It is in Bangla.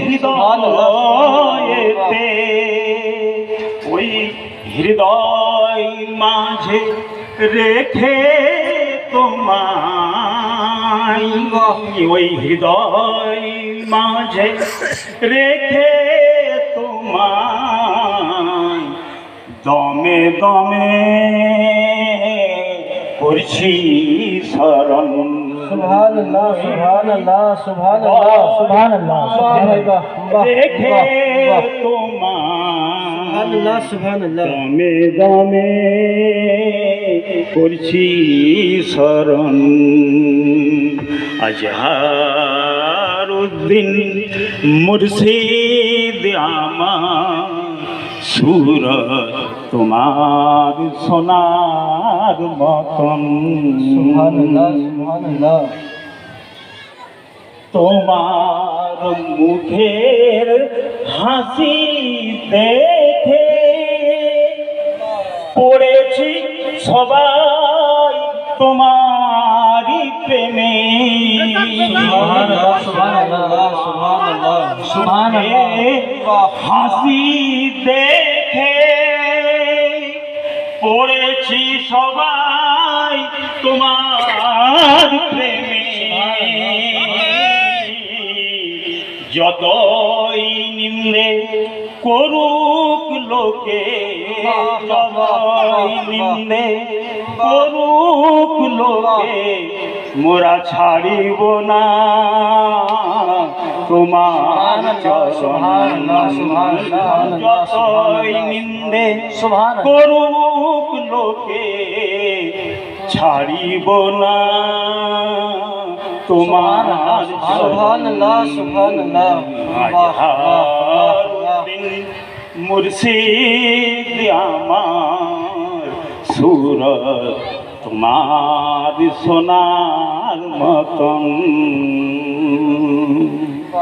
হৃদয়েতে ওই হৃদয় মাঝে রেখে তোমায়। ওই হৃদয় মাঝে রেখে তোমায়। দমে দমে مرشی سرن۔ سبحان اللہ سبحان اللہ سبحان اللہ سبحان اللہ سبحان اللہ دیکھے سبحان اللہ سبحان اللہ دامے دامے کرشی سرن۔ اجہار الدین مرسید آمان সুর তোমার সোনার মতন। তোমার মুখের হাসি দেখে পড়েছি সবাই তোমারই আল্লাহ হাসি দেখে পড়েছি সবাই তোমার প্রেমে। যতই নিম্নে করুক লোকে যতই নিম্নে করুক লোকে মোরা ছাড়িব না। তোমার যতই নিন্দে করুক লোকে ছাড়িব না। তোমার মুর্শিদ আমার সুরত তোমার সোনার মতন।